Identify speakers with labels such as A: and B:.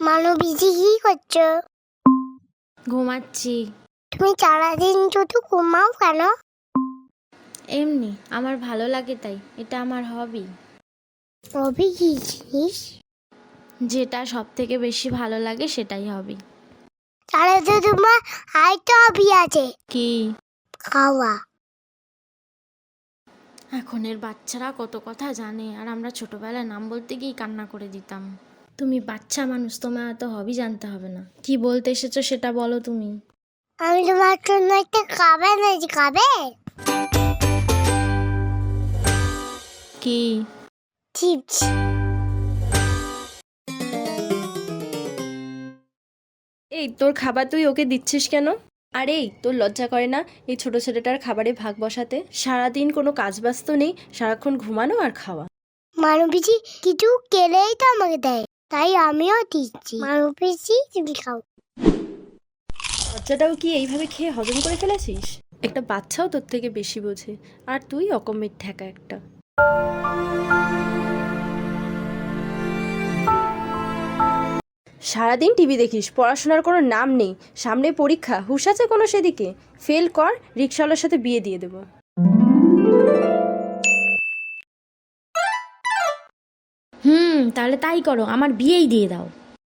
A: মানবীজি কি করছ?
B: ঘুমাচ্ছি।
A: তুমি সারাদিন শুধু ঘুমাও কেন?
B: এমনি আমার ভালো লাগে তাই এটা আমার হবি
A: রবি কি জিনিস?
B: যেটা সব থেকে বেশি ভালো লাগে সেটাই হবি
A: তাহলে তো তোমার আরেকটা হবি আছে।
B: কি?
A: খাওয়া।
B: এখনের বাচ্চারা কত কথা জানে আর আমরা ছোটবেলায় নাম বলতে গিয়ে কান্না করে দিতাম। তুমি বাচ্চা মানুষ তোমার এত হবি জানতে হবে না। কি বলতে এসেছ সেটা বলো তুমি।
A: আমি তোমার জন্য একটা খাবে নাকি খাবে
B: কি?
A: চিপস।
C: এই তোর খাবার তুই ওকে দিচ্ছিস কেন? আর এই তোর লজ্জা করে না এই ছোট ছেলেটার খাবারে ভাগ বসাতে? সারাদিন কোনো কাজ বাজ তো নেই সারাক্ষণ ঘুমানো আর খাওয়া।
A: মানবীজি কিছু কেলেই তো আমাকে দেয় তাই আমিও দিচ্ছি। মানবীজি তুমি খাও।
C: বাচ্চাটাও কি এইভাবে খেয়ে হজম করে ফেলেছিস? একটা বাচ্চাও তোর থেকে বেশি বোঝে আর তুই অকমের ঠেকা একটা। সারাদিন টিভি দেখিস, পড়াশোনার কোনো নাম নেই, সামনে পরীক্ষা, হুশ আছে কোনো সেদিকে? ফেল কর রিক্সাওয়ালার সাথে বিয়ে দিয়ে দেবো।
B: হুম, তাহলে তাই করো, আমার বিয়েই দিয়ে দাও।